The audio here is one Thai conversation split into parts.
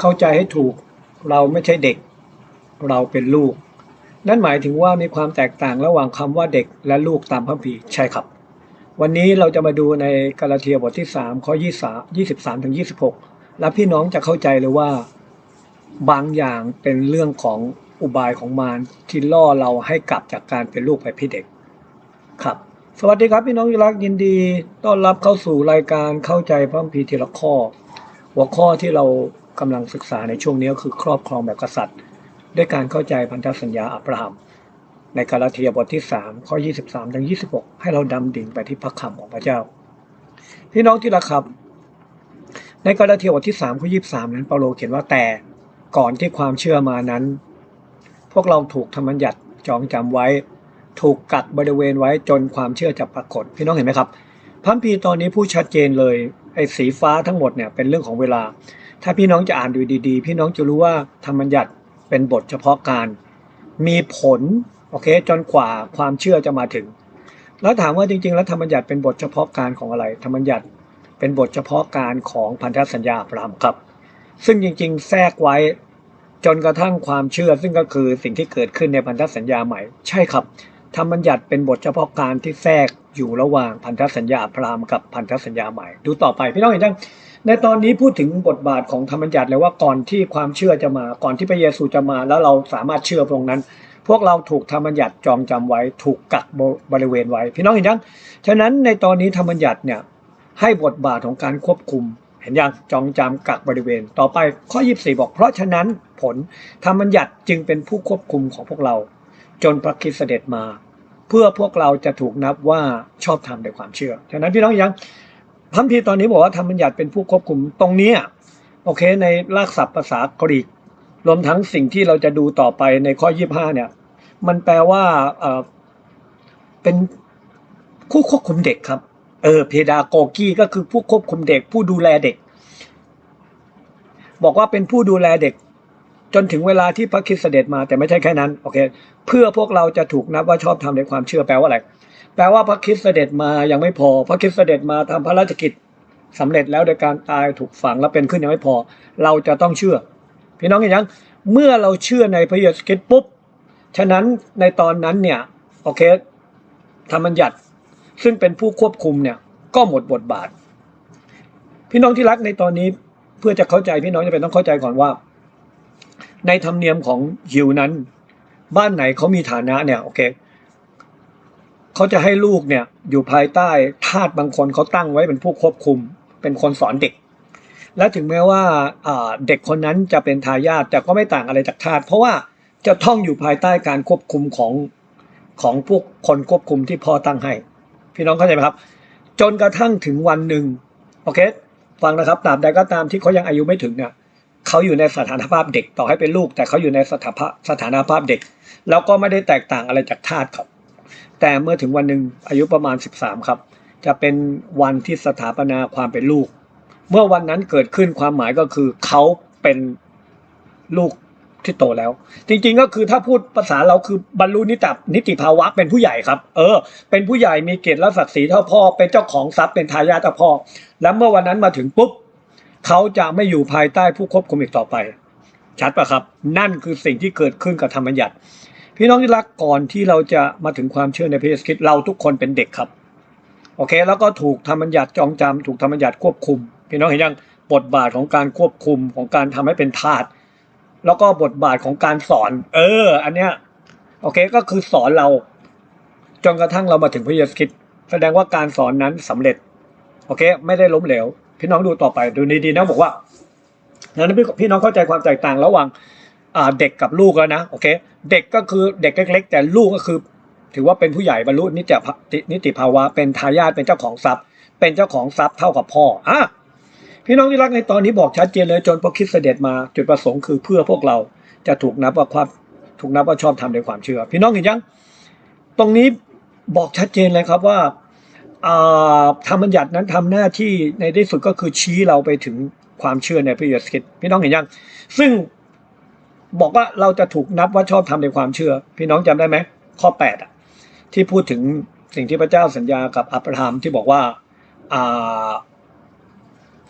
เข้าใจให้ถูกเราไม่ใช่เด็ก เราเป็นลูก นั่นหมายถึงว่ามีความแตกต่างระหว่างคำว่าเด็กและลูกตามพระคัมภีใช่ครับ วันนี้เราจะมาดูในกาลาเทียบทที่3ข้อ23 23 ถึง 26 และพี่น้องจะเข้าใจเลยว่า บางอย่างเป็นเรื่องของอุบายของมารที่ล่อเราให้กลับจากการเป็นลูกไปพี่เด็กครับสวัสดีครับพี่น้องที่รักยินดี ต้อนรับเข้าสู่รายการเข้าใจพระคัมภีร์ทีละข้อ หัวข้อที่เรา กำลังศึกษาในช่วงนี้ก็คือครอบครองแบบกษัตริย์ ด้วยการเข้าใจพันธสัญญาอับราฮัมในกาลาเทียบทที่ 3 ข้อ 23ถึง26 ให้เราดำดิ่งไปที่พระคำของพระเจ้า พี่น้องที่รักครับ ในกาลาเทียบทที่ 3 ข้อ 23 นั้นเปาโลเขียนว่าแต่ก่อนที่ความเชื่อมานั้น พวกเราถูกธรรมัญญัติจองจำไว้ ถูกกักบริเวณไว้จนความเชื่อจะปรากฏ พี่น้องเห็นไหมครับพัมภีตอนนี้พูดชัดเจนเลยไอ้สีฟ้าทั้งหมดเนี่ยเป็นเรื่องของเวลา ถ้าพี่น้องจะอ่านดูดี ๆ พี่น้องจะรู้ว่าธรรมบัญญัติเป็นบทเฉพาะการ มีผลโอเคจนกว่าความเชื่อจะมาถึง แล้วถามว่าจริง ๆ แล้วธรรมบัญญัติเป็นบทเฉพาะการของอะไร ธรรมบัญญัติเป็นบทเฉพาะการของพันธสัญญาอับราฮัมครับ ซึ่งจริง ๆ แทรกไว้จนกระทั่งความเชื่อ ซึ่งก็คือสิ่งที่เกิดขึ้นในพันธสัญญาใหม่ ใช่ครับธรรมบัญญัติเป็นบทเฉพาะการที่แทรกอยู่ระหว่างพันธสัญญาอับราฮัมกับพันธสัญญาใหม่ ดูต่อไปพี่น้องเห็นยัง ในตอนนี้พูดถึงบทบาทของธรรมบัญญัติเลยว่าก่อนที่ความเชื่อจะมา ก่อนที่พระเยซูจะมา แล้วเราสามารถเชื่อตรงนั้น พวกเราถูกธรรมบัญญัติจองจำไว้ ถูกกักบริเวณไว้ พี่น้องเห็นยังฉะนั้นในตอนนี้ธรรมบัญญัติเนี่ยให้บทบาทของการควบคุม เห็นยังจองจำกักบริเวณ ต่อไปข้อ 24 บอก เพราะฉะนั้นผลธรรมบัญญัติจึงเป็นผู้ควบคุมของพวกเรา จนพระคริสต์เสด็จมา เพื่อพวกเราจะถูกนับว่าชอบธรรมโดยความเชื่อฉะนั้นพี่น้องยัง คัมภีตอนนี้บอกว่าธรรมบัญญัติเป็นผู้ควบคุมตรงนี้โอเค ในรากศัพท์ภาษากรีก รวมทั้งสิ่งที่เราจะดูต่อไปในข้อ25เนี่ย มันแปลว่าเออเป็นผู้ควบคุมเด็กครับ เออเพดาโกกี้ก็คือผู้ควบคุมเด็ก ผู้ดูแลเด็ก บอกว่าเป็นผู้ดูแลเด็ก จนถึงเวลาที่พระคริสต์เสด็จมาแต่ไม่ใช่แค่นั้นโอเค เพื่อพวกเราจะถูกนับว่าชอบทำในความเชื่อแปลว่าอะไร แปลว่าพระคริสต์เสด็จมายังไม่พอ พระคริสต์เสด็จมาทำพระราชกิจสำเร็จแล้วโดยการตายถูกฝังแล้วเป็นขึ้นยังไม่พอ เราจะต้องเชื่อ พี่น้องเห็นยังเมื่อเราเชื่อในพระเยซูคริสต์ปุ๊บฉะนั้นในตอนนั้นเนี่ยโอเคธรรมัญญัติซึ่งเป็นผู้ควบคุมเนี่ยก็หมดบทบาท พี่น้องที่รักในตอนนี้เพื่อจะเข้าใจพี่น้องจะเป็นต้องเข้าใจก่อนว่า ในธรรมเนียมของยิวนั้น บ้านไหนเขามีฐานะเนี่ยโอเค เขาจะให้ลูกเนี่ยอยู่ภายใต้ทาสบางคนเขาตั้งไว้เป็นผู้ควบคุม เป็นคนสอนเด็ก และถึงแม้ว่าเด็กคนนั้นจะเป็นทายาทแต่ก็ไม่ต่างอะไรจากทาสเพราะว่าจะท่องอยู่ภายใต้การควบคุมของของพวกคนควบคุมที่พ่อตั้งให้ พี่น้องเข้าใจไหมครับ จนกระทั่งถึงวันหนึ่งโอเคฟังนะครับตราบใดก็ตามที่เขายังอายุไม่ถึงเนี่ยเขาอยู่ในสถานภาพเด็กต่อให้เป็นลูก แต่เขาอยู่ในสถานะสถานภาพเด็ก แล้วก็ไม่ได้แตกต่างอะไรจากทาสครับ แต่เมื่อถึงวันหนึ่งอายุประมาณ 13 ครับ จะเป็นวันที่สถาปนาความเป็นลูก เมื่อวันนั้นเกิดขึ้นความหมายก็คือเขาเป็นลูกที่โตแล้ว จริงๆก็คือถ้าพูดภาษาเราคือบรรลุนิตินิติภาวะเป็นผู้ใหญ่ครับ เออ เป็นผู้ใหญ่มีเกียรติและศักดิ์ศรีเท่าพ่อ เป็นเจ้าของทรัพย์เป็นทายาทเท่าพ่อ แล้วเมื่อวันนั้นมาถึงปุ๊บเขาจะไม่อยู่ภายใต้ผู้ควบคุมอีกต่อไป ชัดปะครับ นั่นคือสิ่งที่เกิดขึ้นกับธรรมบัญญัติ พี่น้องที่รักก่อนที่เราจะมาถึงความเชื่อในพระเยซูคริสต์เราทุกคนเป็นเด็กครับ โอเค แล้วก็ถูกธรรมบัญญัติจองจำถูกธรรมบัญญัติควบคุม พี่น้องเห็นยังบทบาทของการควบคุมของการทำให้เป็นทาสแล้วก็บทบาทของการสอน เออ อันเนี้ยโอเคก็คือสอนเราจนกระทั่งเรามาถึงพระเยซูคริสต์แสดงว่าการสอนนั้นสำเร็จ โอเค ไม่ได้ล้มเหลว พี่น้องดูต่อไปดูดีๆนะบอกว่านั้นพี่น้องเข้าใจความแตกต่างระหว่างเด็กกับลูกแล้วนะโอเค เด็กก็คือเด็กเล็กๆแต่ลูกก็คือ ถือว่าเป็นผู้ใหญ่บรรลุนิตินิติภาวะ เป็นทายาทเป็นเจ้าของทรัพย์ เป็นเจ้าของทรัพย์เท่ากับพ่ออะพี่น้องที่รักในตอนนี้บอกชัดเจนเลยจนพระคริสต์เสด็จมาจุดประสงค์คือเพื่อพวกเราจะถูกนับว่าความถูกนับว่าชอบทำในความเชื่อ พี่น้องเห็นยัง ตรงนี้บอกชัดเจนเลยครับว่าธรรมบัญญัตินั้นทำหน้าที่ในที่สุดก็คือชี้เราไปถึงความเชื่อในพระเยซูคริสต์พี่น้องเห็นยัง ซึ่ง บอกว่าเราจะถูกนับว่าชอบทำในความเชื่อ พี่น้องจำได้ไหมข้อแปดที่พูดถึงสิ่งที่พระเจ้าสัญญากับอับราฮัมที่บอกว่า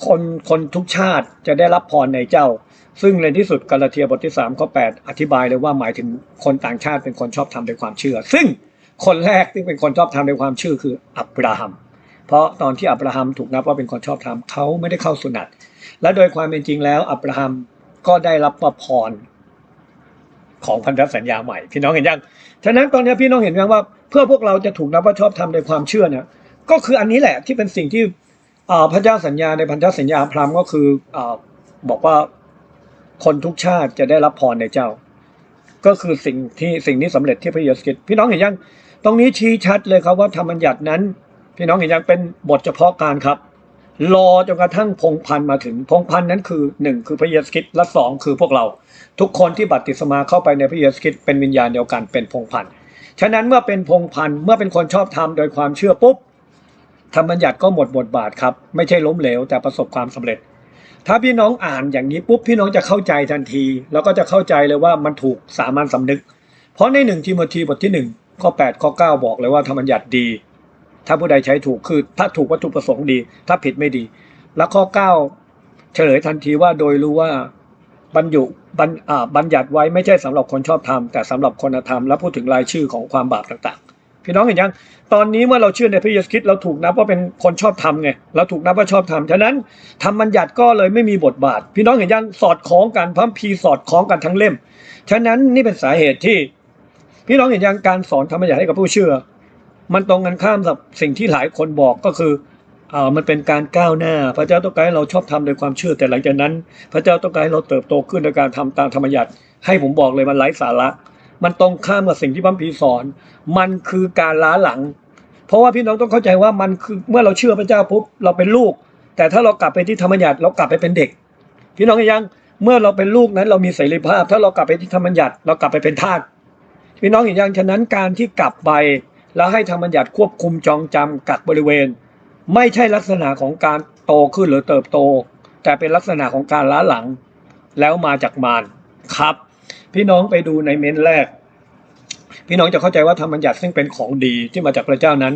คนคนทุกชาติจะได้รับพรในเจ้า ซึ่งในที่สุดกาลาเทียบทที่3ข้อ8อธิบายเลยว่าหมายถึงคนต่างชาติเป็นคนชอบทำโดยความเชื่อ ซึ่งคนแรกที่เป็นคนชอบทำโดยความเชื่อคืออับราฮัมเพราะตอนที่อับราฮัมถูกนับว่าเป็นคนชอบธรรมเขาไม่ได้เข้าสุนัตและโดยความเป็นจริงแล้วอับราฮัมก็ได้รับประพร ของพันธสัญญาใหม่ พี่น้องเห็นยังฉะนั้นตอนนี้พี่น้องเห็นยังว่า เพื่อพวกเราจะถูกนับว่าชอบธรรมโดยความเชื่อเนี่ยก็คืออันนี้แหละที่เป็นสิ่งที่พระเจ้าสัญญาในพันธสัญญาพรามก็คืออบอกว่าคนทุกชาติจะได้รับพรในเจ้า ก็คือสิ่งที่สิ่งนี้สำเร็จที่พระเยซูคริสต์พี่น้องเห็นยัง ตรงนี้ชี้ชัดเลยครับว่าธรรมบัญญัตินั้น พี่น้องเห็นยังเป็นบทเฉพาะการครับ รอจนกระทั่งพงพันมาถึงพงพันนั้นคือหนึ่งคือพระเยซูคริสต์และสองคือพวกเรา ทุกคนที่บัพติศมาเข้าไปในพระเยซูคริสต์เป็นวิญญาณเดียวกันเป็นพงพันฉะนั้นเมื่อเป็นพงพันเมื่อเป็นคนชอบธรรมโดยความเชื่อปุ๊บธรรมบัญญัติก็หมดบทบาทครับ ไม่ใช่ล้มเหลวแต่ประสบความสำเร็จ ถ้าพี่น้องอ่านอย่างนี้ปุ๊บพี่น้องจะเข้าใจทันที แล้วก็จะเข้าใจเลยว่ามันถูกสามัญสำนึก เพราะในหนึ่งทิโมธีบทที่หนึ่งข้อ8ข้อ9บอกเลยว่าธรรมบัญญัติดี ถ้าผู้ใดใช้ถูกคือ ถ้าถูกวัตถุประสงค์ดี ถ้าผิดไม่ดี แล้วข้อ 9 เฉลยทันทีว่าโดยรู้ว่าบรรยุบัญบัญญัติไว้ไม่ใช่สำหรับคนชอบธรรมแต่สำหรับคนธรรมและพูดถึงรายชื่อของความบาปต่างๆ พี่น้องเห็นยัง ตอนนี้เมื่อเราเชื่อในพระเยซูคริสต์เราถูกนับว่าเป็นคนชอบธรรมไงเราถูกนับว่าชอบธรรมฉะนั้นธรรมบัญญัติก็เลยไม่มีบทบาท พี่น้องเห็นยังสอดคล้องกันพระคัมภีสอดคล้องกันทั้งเล่ม ฉะนั้นนี่เป็นสาเหตุที่ พี่น้องเห็นยังการสอนธรรมบัญญัติให้กับผู้เชื่อ มันตรงกันข้ามกับสิ่งที่หลายคนบอกก็คืออ่ามันเป็นการก้าวหน้า พระเจ้าต้องการให้เราชอบทำโดยความเชื่อแต่หลังจากนั้น พระเจ้าต้องการให้เราเติบโตขึ้นโดยการทำตามธรรมบัญญัติให้ผมบอกเลยมันไร้สาระ มันตรงข้ามกับสิ่งที่พระคัมภีร์สอน มันคือการล้าหลัง เพราะว่าพี่น้องต้องเข้าใจว่ามันคือเมื่อเราเชื่อพระเจ้าปุ๊บเราเป็นลูก แต่ถ้าเรากลับไปที่ธรรมบัญญัติเรากลับไปเป็นเด็ก พี่น้องเห็นยังเมื่อเราเป็นลูกนั้นเรามีเสรีภาพ ถ้าเรากลับไปที่ธรรมบัญญัติเรากลับไปเป็นทาสพี่น้องเห็นยังฉะนั้นการที่กลับไป แล้วให้ธรรมบัญญัติควบคุมจองจำกักบริเวณ ไม่ใช่ลักษณะของการโตขึ้นหรือเติบโต แต่เป็นลักษณะของการล้าหลัง แล้วมาจากมารครับ พี่น้องไปดูในเม้นแรก พี่น้องจะเข้าใจว่าธรรมบัญญัติซึ่งเป็นของดีที่มาจากพระเจ้านั้น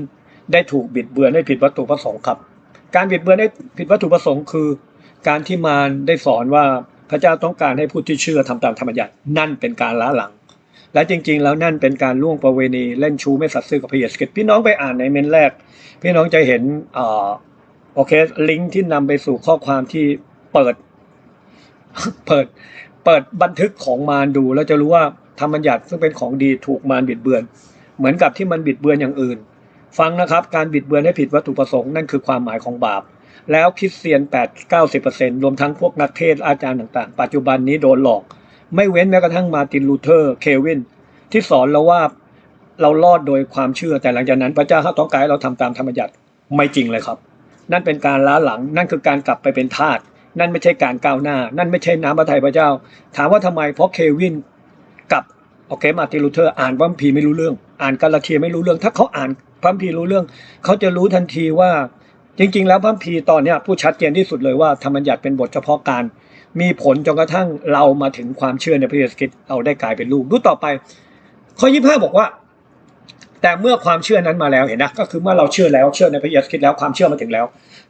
ได้ถูกบิดเบือนให้ผิดวัตถุประสงค์ครับ การบิดเบือนให้ผิดวัตถุประสงค์คือ การที่มารได้สอนว่าพระเจ้าต้องการให้ผู้ที่เชื่อทำตามธรรมบัญญัตินั่นเป็นการล้าหลัง และจริง ๆ แล้วนั่นเป็นการล่วงประเวณีเล่นชู้ไม่สัตย์ซื่อกับพระเยซูคริสต์พี่น้องไปอ่านในเมนแรก พี่น้องจะเห็นอ่าโอเคลิงก์ที่นำไปสู่ข้อความที่เปิด เปิด เปิดบันทึกของมารดู แล้วจะรู้ว่าธรรมบัญญัติซึ่งเป็นของดีถูกมารบิดเบือน เหมือนกับที่มันบิดเบือนอย่างอื่น ฟังนะครับ การบิดเบือนให้ผิดวัตถุประสงค์นั่นคือความหมายของบาป แล้วคริสเตียน 8 90%รวมทั้งพวกนักเทศอาจารย์ต่างๆ ปัจจุบันนี้โดนหลอก ไม่เว้นแม้กระทั่งมาตินลูเทอร์เควิน ที่สอนเราว่าเรารอดโดยความเชื่อแต่หลังจากนั้น พระเจ้าเขาต้องการให้เราทำตามธรรมบัญญัติไม่จริงเลยครับ นั่นเป็นการล้าหลังนั่นคือการกลับไปเป็นทาสนั่นไม่ใช่การก้าวหน้า นั่นไม่ใช่น้ำพระทัยพระเจ้า ถามว่าทำไมเพราะเควินกับโอเคมาตินลูเทอร์อ่านพระคัมภีร์ไม่รู้เรื่อง อ่านกาลาเทียไม่รู้เรื่อง ถ้าเขาอ่านพระคัมภีร์รู้เรื่อง เขาจะรู้ทันทีว่าจริง ๆ แล้วพระคัมภีร์ตอนนี้ผู้ชัดเจนที่สุดเลยว่าธรรมบัญญัติเป็นบทเฉพาะการ มีผลจนกระทั่งเรามาถึงความเชื่อในพระเยซูคริสต์เราได้กลายเป็นลูกดูต่อไป ข้อยี่ห้าบอกว่า แต่เมื่อความเชื่อนั้นมาแล้วเห็นนะก็คือเมื่อเราเชื่อแล้วเชื่อในพระเยซูคริสต์แล้วความเชื่อมาถึงแล้ว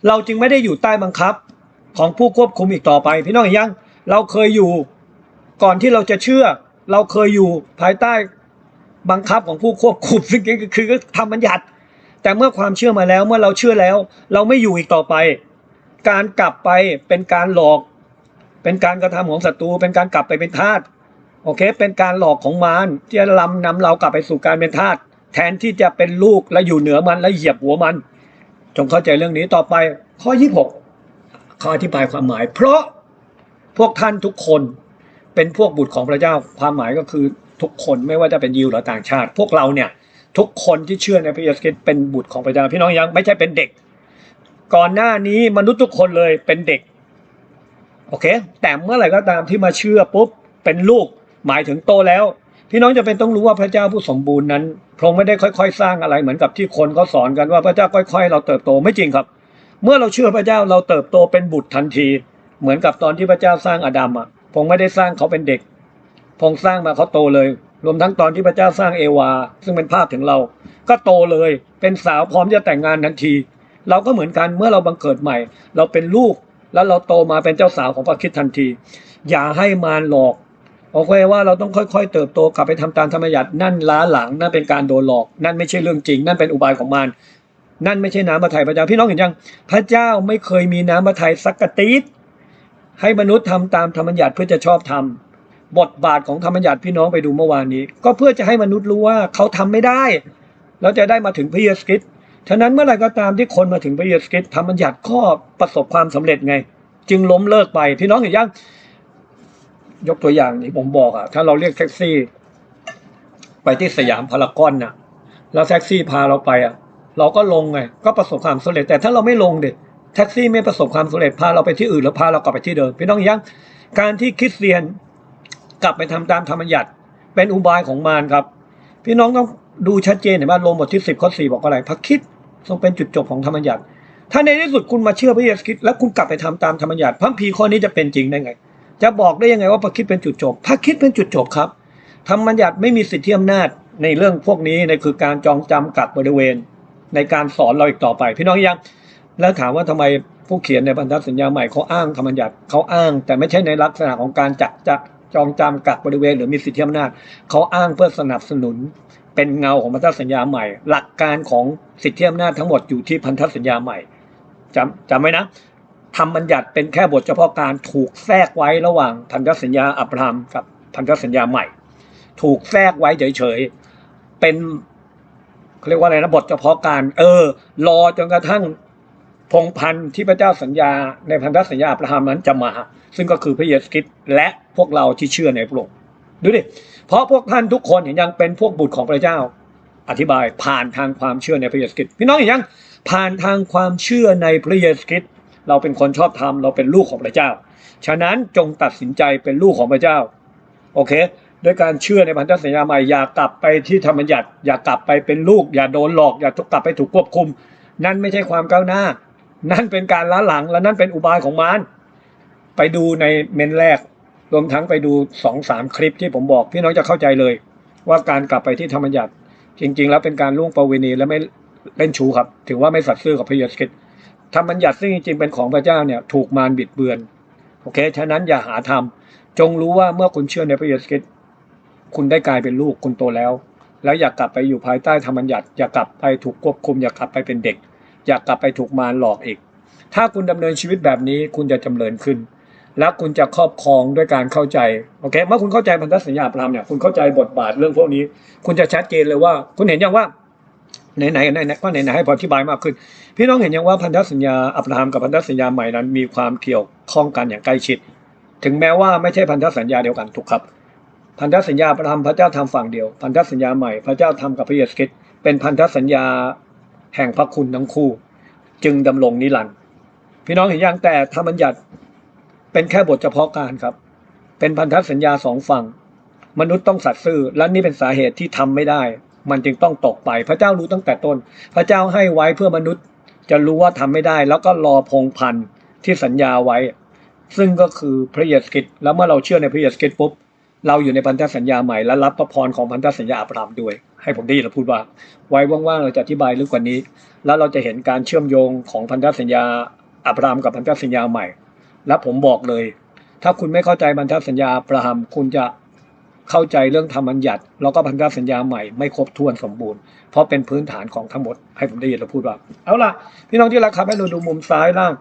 เราจึงไม่ได้อยู่ใต้บังคับของผู้ควบคุมอีกต่อไป พี่น้องยังเราเคยอยู่ก่อนที่เราจะเชื่อ เราเคยอยู่ภายใต้บังคับของผู้ควบคุมซึ่งก็คือทำบัญญัติ แต่เมื่อความเชื่อมาแล้วเมื่อเราเชื่อแล้ว เราไม่อยู่อีกต่อไป การกลับไปเป็นการหลอก เป็นการกระทำของศัตรูเป็นการกลับไปเป็นทาสโอเค เป็นการหลอกของมารที่จะลำนำเรากลับไปสู่การเป็นทาสแทนที่จะเป็นลูกและอยู่เหนือมันและเหยียบหัวมัน จงเข้าใจเรื่องนี้ต่อไป ข้อ 26ข้ออธิบายความหมาย เพราะพวกท่านทุกคนเป็นพวกบุตรของพระเจ้าความหมายก็คือทุกคนไม่ว่าจะเป็นยิวหรือต่างชาติ พวกเราเนี่ยทุกคนที่เชื่อในพระเยซูคริสต์เป็นบุตรของพระเจ้าพี่น้องยังไม่ใช่เป็นเด็ก ก่อนหน้านี้มนุษย์ทุกคนเลยเป็นเด็ก โอเค แต่เมื่อไหร่ก็ตามที่มาเชื่อปุ๊บเป็นลูกหมายถึงโตแล้วพี่น้องจะเป็นต้องรู้ว่าพระเจ้าผู้สมบูรณ์นั้นพระองค์ไม่ได้ค่อยๆ สร้างอะไรเหมือนกับที่คนเขาสอนกันว่าพระเจ้าค่อย ๆ เราเติบโตไม่จริงครับ เมื่อเราเชื่อพระเจ้าเราเติบโตเป็นบุตรทันที เหมือนกับตอนที่พระเจ้าสร้างอาดัมอะพระองค์ไม่ได้สร้างเขาเป็นเด็กพระองค์สร้างมาเขาโตเลย รวมทั้งตอนที่พระเจ้าสร้างเอวา ซึ่งเป็นภาพถึงเรา ก็โตเลยเป็นสาวพร้อมจะแต่งงานทันที เราก็เหมือนกันเมื่อเราบังเกิดใหม่ เราเป็นลูก แล้วเราโตมาเป็นเจ้าสาวของพระคิดทันที อย่าให้มารหลอกโอเคว่าเราต้องค่อยๆ เติบโตกลับไปทำตามธรรมยัตินั่นล้าหลังนั่นเป็นการโดนหลอก นั่นไม่ใช่เรื่องจริง นั่นเป็นอุบายของมารนั่นไม่ใช่น้ำพระทัยพระเจ้าพี่น้องเห็นยัง พระเจ้าไม่เคยมีน้ำพระทัยสักกะติดให้มนุษย์ทำตามธรรมยัติเพื่อจะชอบทำบทบาทของธรรมยัติพี่น้องไปดูเมื่อวานนี้ ก็เพื่อจะให้มนุษย์รู้ว่าเขาทำไม่ได้ แล้วจะได้มาถึงพระเยซูคริสต์ ฉะนั้นเมื่อไรก็ตามที่คนมาถึงพระเยซูคริสต์ธรรมยัติก็ประสบความสำเร็จไง จึงล้มเลิกไปพี่น้องเห็นยังยกตัวอย่างที่ผมบอกอะถ้าเราเรียกแท็กซี่ ไปที่สยามพารากอนน่ะ แล้วแท็กซี่พาเราไปอะเราก็ลงไง ก็ประสบความสำเร็จ แต่ถ้าเราไม่ลงเด็แท็กซี่ไม่ประสบความสำเร็จพาเราไปที่อื่นแล้วพาเรากลับไปที่เดิมพี่น้องยังการที่คริสเตียนกลับไปทำตามธรรมยัติ เป็นอุบายของมารครับ พี่น้องต้องดูชัดเจนเห็นไหมโรมบทที่สิบข้อสี่บอกอะไรพระคิด ทรงเป็นจุดจบของธรรมยัติถ้าในที่สุดคุณมาเชื่อพระเยซูคริสต์แล้วคุณกลับไปทำตามธรรมยัติพระคัมภีข้อนี้จะเป็นจริงได้ไง จะบอกได้ยังไงว่าพระคิดเป็นจุดจบ พระคิดเป็นจุดจบครับ ธรรมยัติไม่มีสิทธิอำนาจในเรื่องพวกนี้ในคือการจองจำกัดบริเวณ ในการสอนเราอีกต่อไป พี่น้องยัง แล้วถามว่าทำไมผู้เขียนในพันธสัญญาใหม่เขาอ้างธรรมยัติเขาอ้าง แต่ไม่ใช่ในลักษณะของการจัดจะจองจำกัดบริเวณ หรือมีสิทธิอำนาจเขาอ้างเพื่อสนับสนุน เป็นเงาของพันธสัญญาใหม่ หลักการของสิทธิอำนาจทั้งหมดอยู่ที่พันธสัญญาใหม่จำจำไว้นะทำบัญญัติเป็นแค่บทเฉพาะการถูกแทรกไว้ระหว่างพันธสัญญาอับราฮัมกับพันธสัญญาใหม่ ถูกแทรกไว้เฉยๆเป็นเขาเรียกว่าอะไรนะบทเฉพาะการเออ รอจนกระทั่งพงพันธ์ที่พระเจ้าสัญญาในพันธสัญญาอับราฮัมนั้นจะมา ซึ่งก็คือพระเยซูคริสต์และพวกเราที่เชื่อในพระองค์ ดูดิเพราะพวกท่านทุกคนเห็นยังเป็นพวกบุตรของพระเจ้า อธิบายผ่านทางความเชื่อในพระเยซูคริสต์พี่น้องเห็นยังผ่านทางความเชื่อในพระเยซูคริสต์เราเป็นคนชอบธรรมเราเป็นลูกของพระเจ้า ฉะนั้นจงตัดสินใจเป็นลูกของพระเจ้าโอเคด้วยการเชื่อในพันธสัญญาใหม่อย่ากลับไปที่ธรรมยัติอย่ากลับไปเป็นลูก อย่าโดนหลอก อย่ากลับไปถูกควบคุม นั่นไม่ใช่ความก้าวหน้า นั่นเป็นการล้าหลังและนั่นเป็นอุบายของมารไปดูในเมนแรก รวมทั้งไปดูสองสามคลิปที่ผมบอกพี่น้องจะเข้าใจเลย ว่าการกลับไปที่ธรรมยัติจริง ๆ แล้วเป็นการล่วงประเวณีและไม่เล่นชูครับ ถือว่าไม่สัตย์ซื่อกับพระเยซูคริสต์ธรรมัญญัติซึ่งจริงๆเป็นของพระเจ้าเนี่ยถูกมารบิดเบือนโอเคฉะนั้นอย่าหาทำจงรู้ว่าเมื่อคุณเชื่อในพระเยซูคริสต์คุณได้กลายเป็นลูกคุณโตแล้ว แล้วอย่ากกลับไปอยู่ภายใต้ธรรมบัญญัติอย่ากลับไปถูกควบคุม อย่ากลับไปเป็นเด็ก อย่ากลับไปถูกมารหลอกอีก ถ้าคุณดำเนินชีวิตแบบนี้คุณจะจำเริญขึ้น และคุณจะครอบครองด้วยการเข้าใจโอเคเมื่อคุณเข้าใจพันธสัญญาอับรามเนี่ยคุณเข้าใจบทบาทเรื่องพวกนี้ คุณจะชัดเจนเลยว่า คุณเห็นยังว่าไหนไหนไหนไหนก็ไหนไหนให้พออธิบายมากขึ้น พี่น้องเห็นยังว่าพันธสัญญาอับราฮัมกับพันธสัญญาใหม่นั้น มีความเกี่ยวข้องกันอย่างใกล้ชิด ถึงแม้ว่าไม่ใช่พันธสัญญาเดียวกันถูกครับพันธสัญญาอับราฮัมพระเจ้าทำฝั่งเดียว พันธสัญญาใหม่พระเจ้าทำกับพระเยซูคริสต์เป็นพันธสัญญาแห่งพระคุณทั้งคู่ จึงดำรงนิรันดร์พี่น้องเห็นยังแต่ธรรมบัญญัติ เป็นแค่บทเฉพาะการครับ เป็นพันธสัญญาสองฝั่ง มนุษย์ต้องสัตย์ซื่อ และนี่เป็นสาเหตุที่ทำไม่ได้ มันจึงต้องตกไป พระเจ้ารู้ตั้งแต่ต้น พระเจ้าให้ไว้เพื่อมนุษย์จะรู้ว่าทำไม่ได้ แล้วก็รอพงพันธ์ที่สัญญาไว้ ซึ่งก็คือพระเยซูคริสต์แล้วเมื่อเราเชื่อในพระเยซูคริสต์ปุ๊บเราอยู่ในพันธสัญญาใหม่และรับพระพรของพันธสัญญาอับรามด้วย ให้ผมได้ยินเราพูดว่า ไว้ว่างๆเราจะอธิบายลึกกว่านี้ แล้วเราจะเห็นการเชื่อมโยงของพันธสัญญาอับรามกับพันธสัญญาใหม่ และผมบอกเลย ถ้าคุณไม่เข้าใจพันธสัญญาอับราฮัมคุณจะเข้าใจเรื่องธรรมัญญัติแล้วก็พันธสัญญาใหม่ไม่ครบถ้วนสมบูรณ์ เพราะเป็นพื้นฐานของทั้งหมด ให้ผมได้ยินเราพูดว่า เอาล่ะ พี่น้องที่รักครับให้เราดูมุมซ้ายล่าง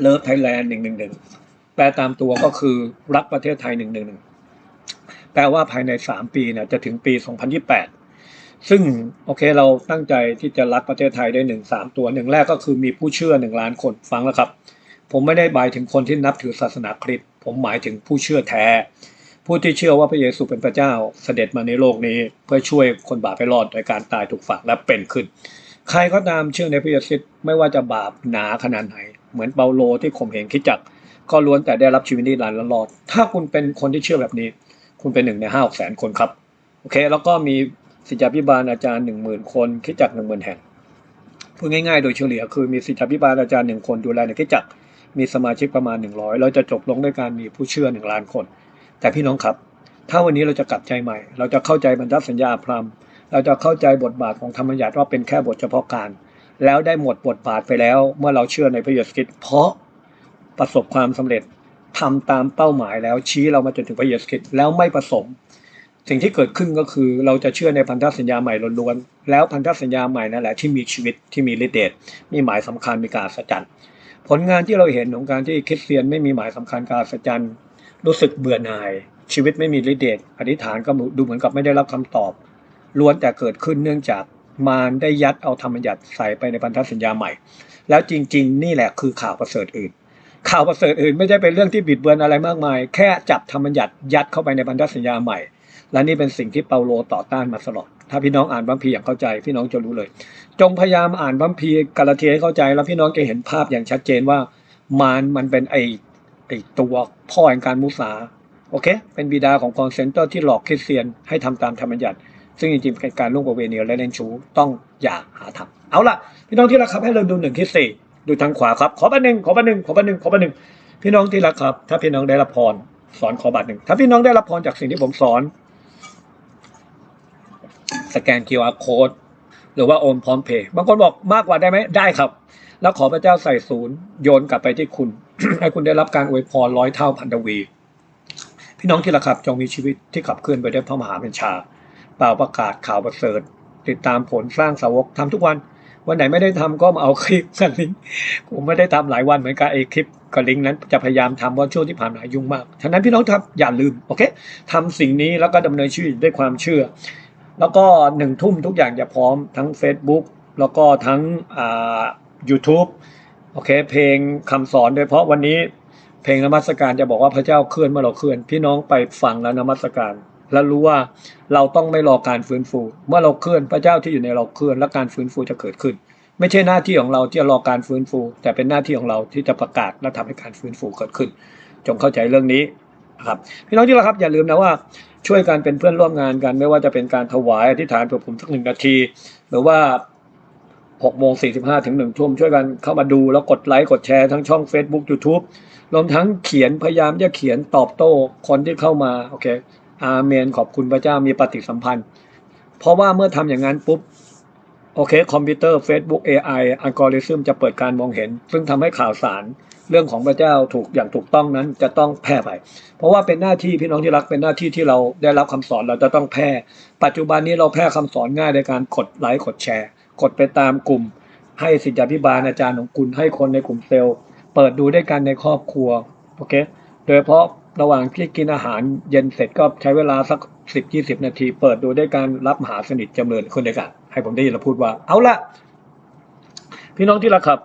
เลิฟไทยแลนด์หนึ่งหนึ่งหนึ่งแปลตามตัวก็คือรักประเทศไทยหนึ่งหนึ่งหนึ่งแปลว่าภายในสามปีเนี่ยจะถึงปีสองพันยี่แปด ซึ่งโอเคเราตั้งใจที่จะรักประเทศไทยได้หนึ่งสามตัวหนึ่งแรกก็คือมีผู้เชื่อหนึ่งล้านคนฟังแล้วครับ ผมไม่ได้หมายถึงคนที่นับถือศาสนาคริสต์ผมหมายถึงผู้เชื่อแท้ ผู้ที่เชื่อว่าพระเยซูเป็นพระเจ้าเสด็จมาในโลกนี้ เพื่อช่วยคนบาปให้รอดโดยการตายถูกฝังและเป็นขึ้น ใครก็ตามเชื่อในพระเยซูไม่ว่าจะบาปหนาขนาดไหน เหมือนเปาโลที่ข่มเหงคิดจักก็ล้วนแต่ได้รับชีวิตนิรันดร์ละรอด ถ้าคุณเป็นคนที่เชื่อแบบนี้ คุณเป็นหนึ่งในห้าแสนคนครับ โอเค แล้วก็มี ศิษยาพิบาลอาจารย์หนึ่งหมื่นคนคิดจักหนึ่งหมื่นแห่งพูดง่ายๆ โดยเฉลี่ยคือมีศิษยาพิบาลอาจารย์หนึ่งคนดูแลในคิดจักมีสมาชิกประมาณ 100 เราจะจบลงด้วยการมีผู้เชื่อ 1 ล้านคน แต่พี่น้องครับ ถ้าวันนี้เราจะกลับใจใหม่ เราจะเข้าใจบรรทัดสัญญาพรามเราจะเข้าใจบทบาทของธรรมัญญัติว่าเป็นแค่บทเฉพาะการ แล้วได้หมดบทบาทไปแล้ว เมื่อเราเชื่อในพระเยซูคริสต์เพราะประสบความสำเร็จทำตามเป้าหมายแล้วชี้เรามาจนถึงพระเยซูคริสต์แล้วไม่ประสงค์ สิ่งที่เกิดขึ้นก็คือเราจะเชื่อในพันธสัญญาใหม่ล้วนๆแล้วพันธสัญญาใหม่นั่นแหละที่มีชีวิตที่มีฤทธิ์เดชมีหมายสำคัญมีการสัจจันผลงานที่เราเห็นของการที่คริสเตียนไม่มีหมายสำคัญการสัจจันรู้สึกเบื่อหน่าย ชีวิตไม่มีฤทธิ์เดชอธิษฐานก็ดูเหมือนกับไม่ได้รับคำตอบ ล้วนแต่เกิดขึ้นเนื่องจากมารได้ยัดเอาธรรมบัญญัติใส่ไปในพันธสัญญาใหม่ แล้วจริง ๆ นี่แหละคือข่าวประเสริฐอื่น ข่าวประเสริฐอื่นไม่ใช่เป็นเรื่องที่บิดเบือนอะไรมากมาย แค่จับธรรมบัญญัติยัดเข้าไปในพันธสัญญาใหม่ และนี่เป็นสิ่งที่เปาโลต่อต้านมาตลอด ถ้าพี่น้องอ่านบัมพีอย่างเข้าใจ พี่น้องจะรู้เลย จงพยายามอ่านบัมพีกาลาเทียให้เข้าใจ แล้วพี่น้องจะเห็นภาพอย่างชัดเจนว่ามารมันเป็นไอไอตัวพ่อแห่งการมุสาโอเค เป็นบิดาของคอนเซนเตอร์ที่หลอกคริสเตียนให้ทำตามธรรมบัญญัติ ซึ่งจริงๆเป็นการล่วงประเวณีและเล่นชู้ต้องอย่าหาทำเอาล่ะ พี่น้องที่รักครับให้เราดูหนึ่งที่สี่ดูทางขวาครับ ขอบัตรหนึ่งขอบัตรหนึ่งขอบัตรหนึ่งขอบัตรหนึ่งพี่น้องที่รักครับ ถ้าพี่น้องได้รับพรสอนขอบัตรหนึ่งถ้าพี่น้องได้รับพรจากสิ่งที่ผมสอน สแกน QR code หรือว่าโอนพร้อมเพย์บางคนบอกมากกว่าได้ไหมได้ครับ แล้วขอพระเจ้าใส่ศูนย์โยนกลับไปที่คุณ ให้คุณได้รับการอวยพรร้อยเท่าพันทวี พี่น้องที่รักครับจงมีชีวิตที่ขับเคลื่อนไปด้วยพระมหาบัญชาเป่าประกาศข่าวประเสริฐ ติดตามผลสร้างสาวกทำทุกวัน วันไหนไม่ได้ทำก็มาเอาคลิปกับลิงก์ผมไม่ได้ทำหลายวันเหมือนกันไอ้คลิปกับลิงก์นั้นจะพยายามทำเพราะช่วงที่ผ่านมายุ่งมาก ฉะนั้นพี่น้องครับอย่าลืมโอเคทำสิ่งนี้แล้วก็ดำเนินชีวิตด้วยความเชื่อ แล้วก็หนึ่งทุ่มทุกอย่างจะพร้อมทั้ง Facebook แล้วก็ทั้งอ่า YouTube โอเค เพลงคำสอนโดยเฉพาะวันนี้เพลงนมัสการจะบอกว่าพระเจ้าเคลื่อนเมื่อเราเคลื่อน พี่น้องไปฟังแล้วนมัสการ แล้วรู้ว่าเราต้องไม่รอการฟื้นฟู เมื่อเราเคลื่อนพระเจ้าที่อยู่ในเราเคลื่อนและการฟื้นฟูจะเกิดขึ้น ไม่ใช่หน้าที่ของเราที่จะรอการฟื้นฟู แต่เป็นหน้าที่ของเราที่จะประกาศและทำให้การฟื้นฟูเกิดขึ้น จงเข้าใจเรื่องนี้นะครับพี่น้องที่รักครับอย่าลืมนะว่า ช่วยกันเป็นเพื่อนร่วมงานกัน ไม่ว่าจะเป็นการถวายอธิษฐานเผื่อผมสักหนึ่งนาที หรือว่า6โมง45ถึง1ทุ่มช่วยกันเข้ามาดูแล้วกดไลค์กดแชร์ทั้งช่อง Facebook YouTube รวมทั้งเขียนพยายามจะเขียนตอบโต้คนที่เข้ามาโอเคอาเมนขอบคุณพระเจ้ามีปฏิสัมพันธ์ เพราะว่าเมื่อทำอย่างนั้นปุ๊บโอเค คอมพิวเตอร์ Facebook AI อัลกอริทึมจะเปิดการมองเห็น ซึ่งทำให้ข่าวสาร เรื่องของพระเจ้าถูกอย่างถูกต้องนั้นจะต้องแพร่ไป เพราะว่าเป็นหน้าที่พี่น้องที่รักเป็นหน้าที่ที่เราได้รับคำสอนเราจะต้องแพร่ ปัจจุบันนี้เราแพร่คำสอนง่ายในการกดไลค์กดแชร์ กดไปตามกลุ่ม ให้สิทธิพิบาลอาจารย์ของคุณให้คนในกลุ่มเซลล์ เปิดดูด้วยกันในครอบครัวโอเคโดยเฉพาะระหว่างที่กินอาหารเย็นเสร็จก็ใช้เวลาสักสิบยี่สิบนาที เปิดดูด้วยการรับมหาสนิทจำเริญคนเดียวกันให้ผมได้ยินเราพูดว่า เอาละพี่น้องที่รักครับ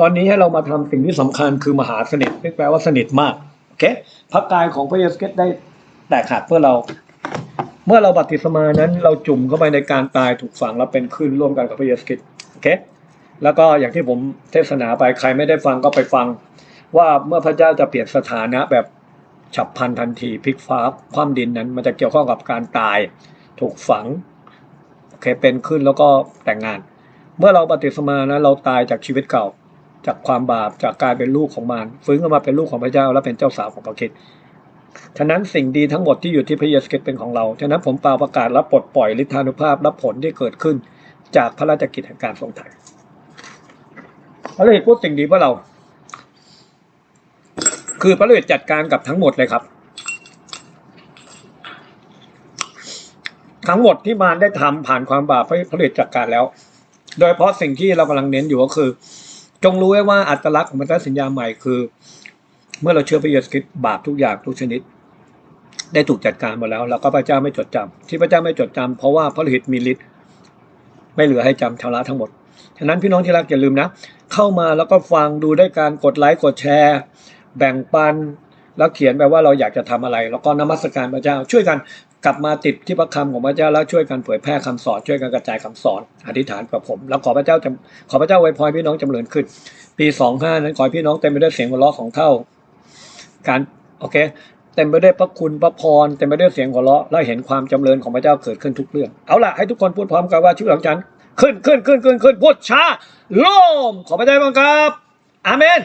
ตอนนี้ให้เรามาทำสิ่งที่สำคัญคือมหาสนิทแปลว่าสนิทมากโอเคพระกายของพระเยซูคริสต์ได้แตกหักเพื่อเรา เมื่อเราบัพติศมานั้น เราจุ่มเข้าไปในการตายถูกฝังแล้วเป็นขึ้นร่วมกันกับพระเยซูคริสต์โอเคแล้วก็อย่างที่ผมเทศนาไปใครไม่ได้ฟังก็ไปฟัง ว่าเมื่อพระเจ้าจะเปลี่ยนสถานะแบบฉับพลันทันทีพลิกฟ้าคว่ำดินนั้น มันจะเกี่ยวข้องกับการตาย ถูกฝังโอเคเป็นขึ้นแล้วก็แต่งงาน เมื่อเราปฏิสมานะเราตายจากชีวิตเก่า จากความบาปจากการเป็นลูกของมารฟื้นขึ้นมาเป็นลูกของพระเจ้า และเป็นเจ้าสาวของพระคริสต์ฉะนั้นสิ่งดีทั้งหมดที่อยู่ที่พระเยซูคริสต์เป็นของเรา ฉะนั้นผมเปล่าประกาศและปลดปล่อยฤทธานุภาพและผลที่เกิดขึ้น จากพระราชกิจแห่งการทรงไถ่พระฤาษีพูดสิ่งดีเพื่อเรา คือพระฤาษีจัดการกับทั้งหมดเลยครับ ทั้งหมดที่มารได้ทำผ่านความบาปพระฤาษีจัดการแล้ว โดยเฉพาะสิ่งที่เรากำลังเน้นอยู่ก็คือ จงรู้ไว้ว่าอัตลักษณ์ของพันธสัญญาใหม่คือ เมื่อเราเชื่อพระเยซูคริสต์บาปทุกอย่างทุกชนิด ได้ถูกจัดการหมดแล้ว แล้วก็พระเจ้าไม่จดจำที่พระเจ้าไม่จดจำเพราะว่าพระฤาษีมีฤทธิ์ไม่เหลือให้จำชำระทั้งหมดฉะนั้นพี่น้องที่รักอย่าลืมนะ เข้ามาแล้วก็ฟังดูด้วยการกดไลค์กดแชร์ แบ่งปันแล้วเขียนไปว่าเราอยากจะทำอะไร แล้วก็นมัสการพระเจ้าช่วยกัน กลับมาติดที่พระคำของพระเจ้าแล้วช่วยกันเผยแพร่คำสอนช่วยกันกระจายคำสอนอธิษฐานกับผม แล้วขอพระเจ้าจะขอพระเจ้าไวยพรพี่น้องจำเริญขึ้น ปีสองห้านั้นขอพี่น้องเต็มไปด้วยเสียงหัวเราะของเท่า การโอเคเต็มไปด้วยพระคุณพระพรเต็มไปด้วยเสียงหัวเราะและเห็นความจำเริญของพระเจ้าเกิดขึ้นทุกเรื่องเอาล่ะให้ทุกคนพูดพร้อมกันว่าชีวิตของฉันขึ้นขึ้นขึ้นขึ้นขึ้นพูดช้าโล่มขอพระเจ้าบังครับอาเมน